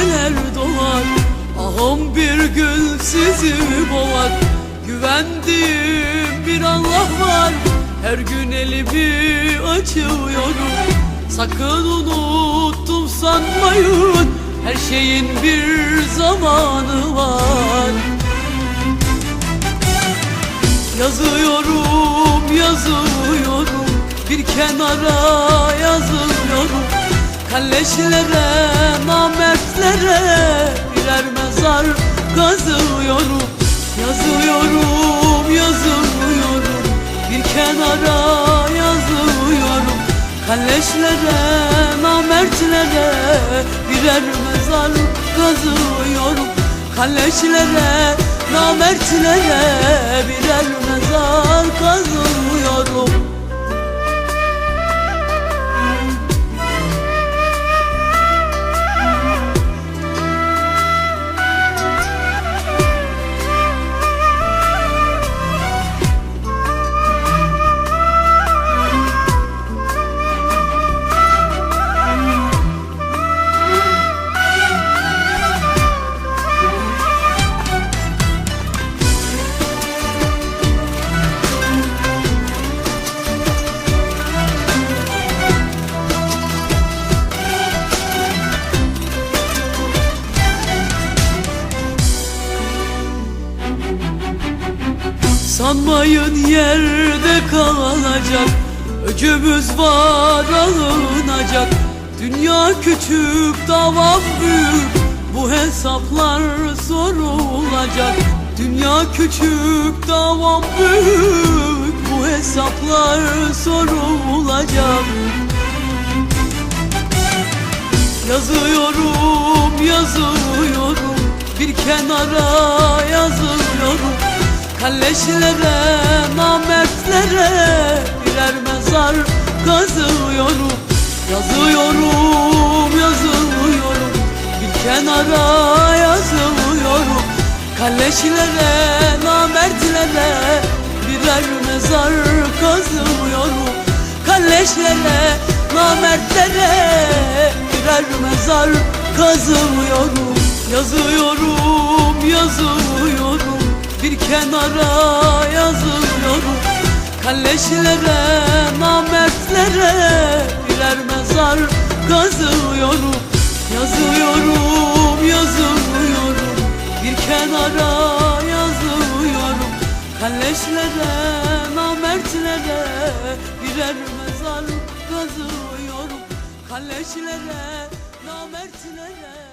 neler doğar Ahım bir gün sizi boğar Güvendiğim bir Allah var. Her gün elimi açıyorum. Sakın unuttum sanmayın. Her şeyin bir zamanı var. Yazıyorum, yazıyorum. Bir kenara yazıyorum Kalleşlere, namertlere Birer mezar. Kazıyorum Yazıyorum, yazıyorum Bir kenara yazıyorum. Kalleşlere, namertlere Birer mezar. Kazıyorum. Kalleşlere, namertlere Birer mezar. Kazıyorum Sanmayın yerde kalacak Öcümüz var alınacak. Dünya küçük davam büyük Bu hesaplar sorulacak. Dünya küçük davam büyük Bu hesaplar sorulacak. Yazıyorum, yazıyorum Bir kenara yazıyorum Kalleşlere, namertlere Birer mezar. Kazıyorum Yazıyorum, yazıyorum. Bir kenara yazıyorum. Kalleşlere, namertlere Birer mezar. Kazıyorum Kalleşlere, namertlere Birer mezar. Kazıyorum Yazıyorum, Bir kenara yazıyorum Kalleşlere, namertlere Birer mezar kazıyorum Yazıyorum, yazıyorum Bir kenara yazıyorum Kalleşlere, namertlere Birer mezar kazıyorum Kalleşlere, namertlere